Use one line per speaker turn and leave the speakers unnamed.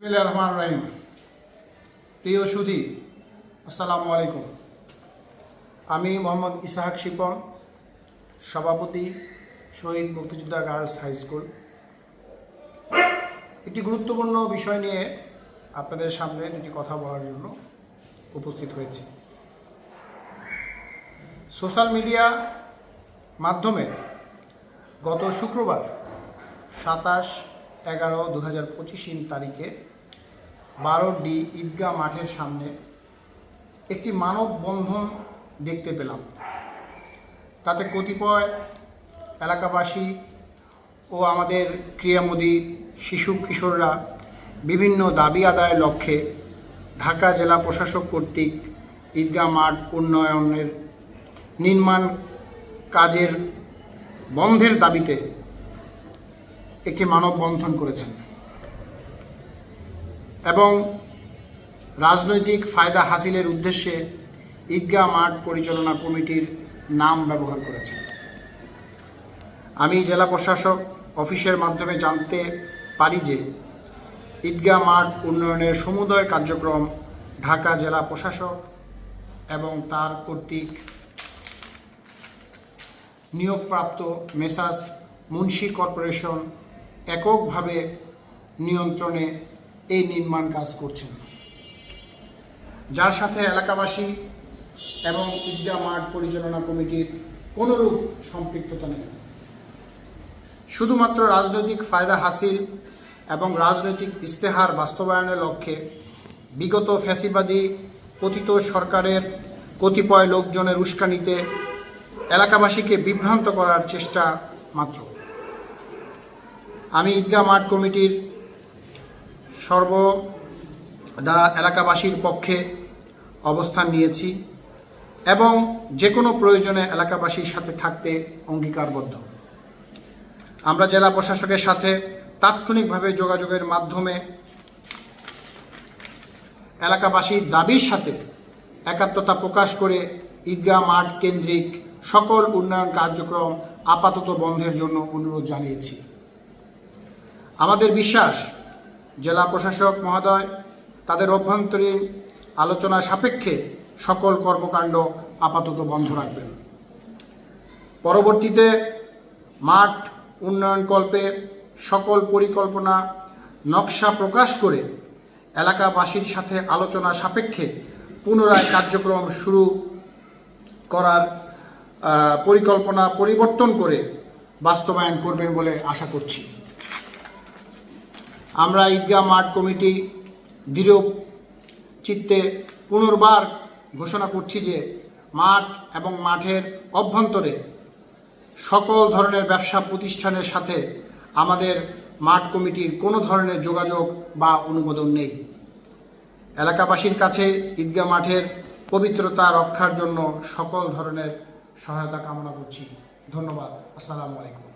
রহমানির রহিম। প্রিয় সুধী, আসসালামু আলাইকুম। আমি মোহাম্মদ ইসাহাক শিপন, সভাপতি শহীদ মুক্তিযোদ্ধা গার্লস হাই স্কুল। একটি গুরুত্বপূর্ণ বিষয় নিয়ে আপনাদের সামনে দুটি কথা বলার জন্য উপস্থিত হয়েছি। সোশ্যাল মিডিয়া মাধ্যমে গত শুক্রবার সাতাশ এগারো দু হাজার পঁচিশ তারিখে বারো ডি ঈদগাহ মাঠের সামনে একটি মানববন্ধন দেখতে পেলাম। তাতে কতিপয় এলাকাবাসী ও আমাদের ক্রিয়ামোদী শিশু কিশোররা বিভিন্ন দাবি আদায়ের লক্ষ্যে ঢাকা জেলা প্রশাসক কর্তৃক ঈদগাহ মাঠ উন্নয়নের নির্মাণ কাজের বন্ধের দাবিতে একটি মানববন্ধন করেছেন। এবং রাজনৈতিক ফায়দা হাসিলের উদ্দেশ্যে ঈদগাহ মাঠ পরিচালনা কমিটির নাম ব্যবহার করেছেন। আমি জেলা প্রশাসক অফিসের মাধ্যমে জানতে পারি যে ঈদগাহ মাঠ উন্নয়নের সমুদয় কার্যক্রম ঢাকা জেলা প্রশাসক এবং তার কর্তৃক নিয়োগপ্রাপ্ত মেসাস মুন্সি কর্পোরেশন এককভাবে নিয়ন্ত্রণে এই নির্মাণ কাজ করছেন। যার সাথে এলাকাবাসী এবং ঈদগাহ মাঠ পরিচালনা কমিটির কোনোরূপ সম্পৃক্ততা নেই। শুধুমাত্র রাজনৈতিক ফায়দা হাসিল এবং রাজনৈতিক ইস্তেহার বাস্তবায়নের লক্ষ্যে বিগত ফ্যাসিবাদী পতিত সরকারের কতিপয় লোকজনের উস্কানিতে এলাকাবাসীকে বিভ্রান্ত করার চেষ্টা মাত্র। আমি ঈদগাহ মাঠ কমিটির সর্ব সর্বদা এলাকাবাসীর পক্ষে অবস্থান নিয়েছি এবং যে কোনো প্রয়োজনে এলাকাবাসীর সাথে থাকতে অঙ্গীকারবদ্ধ। আমরা জেলা প্রশাসকের সাথে তাৎক্ষণিকভাবে যোগাযোগের মাধ্যমে এলাকাবাসীর দাবির সাথে একাত্মতা প্রকাশ করে ঈদগাহ মাঠ কেন্দ্রিক সকল উন্নয়ন কার্যক্রম আপাতত বন্ধের জন্য অনুরোধ জানিয়েছি। আমাদের বিশ্বাস, জেলা প্রশাসক মহোদয়, তাদের অভ্যন্তরীণ আলোচনা সাপেক্ষে সকল কর্মকাণ্ড আপাতত বন্ধ রাখবেন। পরবর্তীতে মাঠ উন্নয়নকল্পে সকল পরিকল্পনা, নকশা প্রকাশ করে এলাকাবাসীর সাথে আলোচনা সাপেক্ষে পুনরায় কার্যক্রম শুরু করার পরিকল্পনা পরিবর্তন করে বাস্তবায়ন করবেন বলে আশা করছি। আমরা ঈদগাহ মাঠ কমিটি দৃঢ় চিত্তে পুনর্বার ঘোষণা করছি যে মাঠ এবং মাঠের অভ্যন্তরে সকল ধরনের ব্যবসা প্রতিষ্ঠানের সাথে আমাদের মাঠ কমিটির কোনো ধরনের যোগাযোগ বা অনুমোদন নেই। এলাকাবাসীর কাছে ঈদগাহ মাঠের পবিত্রতা রক্ষার জন্য সকল ধরনের সহায়তা কামনা করছি। ধন্যবাদ। আসসালামু আলাইকুম।